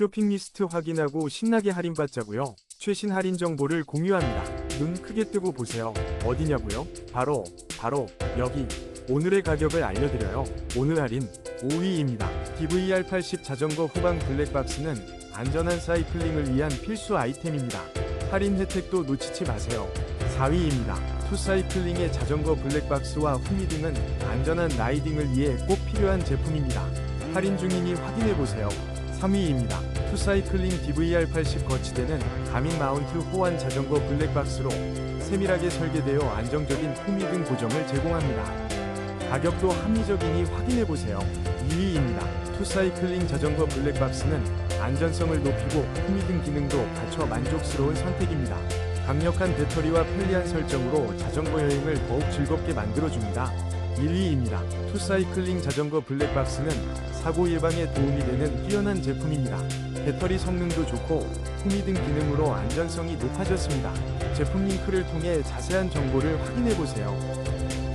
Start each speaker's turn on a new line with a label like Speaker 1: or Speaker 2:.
Speaker 1: 쇼핑 리스트 확인하고 신나게 할인받자고요. 최신 할인 정보를 공유합니다. 눈 크게 뜨고 보세요. 어디냐고요? 바로 바로 여기. 오늘의 가격을 알려드려요. 오늘 할인 5위입니다. DVR80 자전거 후방 블랙박스는 안전한 사이클링을 위한 필수 아이템입니다. 할인 혜택도 놓치지 마세요. 4위입니다. 투사이클링의 자전거 블랙박스와 후미 등은 안전한 라이딩을 위해 꼭 필요한 제품입니다. 할인 중이니 확인해보세요. 3위입니다. 투사이클링 DVR80 거치대는 가민 마운트 호환 자전거 블랙박스로 세밀하게 설계되어 안정적인 후미등 고정을 제공합니다. 가격도 합리적이니 확인해보세요. 2위입니다. 투사이클링 자전거 블랙박스는 안전성을 높이고 후미등 기능도 갖춰 만족스러운 선택입니다. 강력한 배터리와 편리한 설정으로 자전거 여행을 더욱 즐겁게 만들어줍니다. 1위입니다. 투사이클링 자전거 블랙박스는 사고 예방에 도움이 되는 뛰어난 제품입니다. 배터리 성능도 좋고 후미 등 기능으로 안전성이 높아졌습니다. 제품 링크를 통해 자세한 정보를 확인해보세요.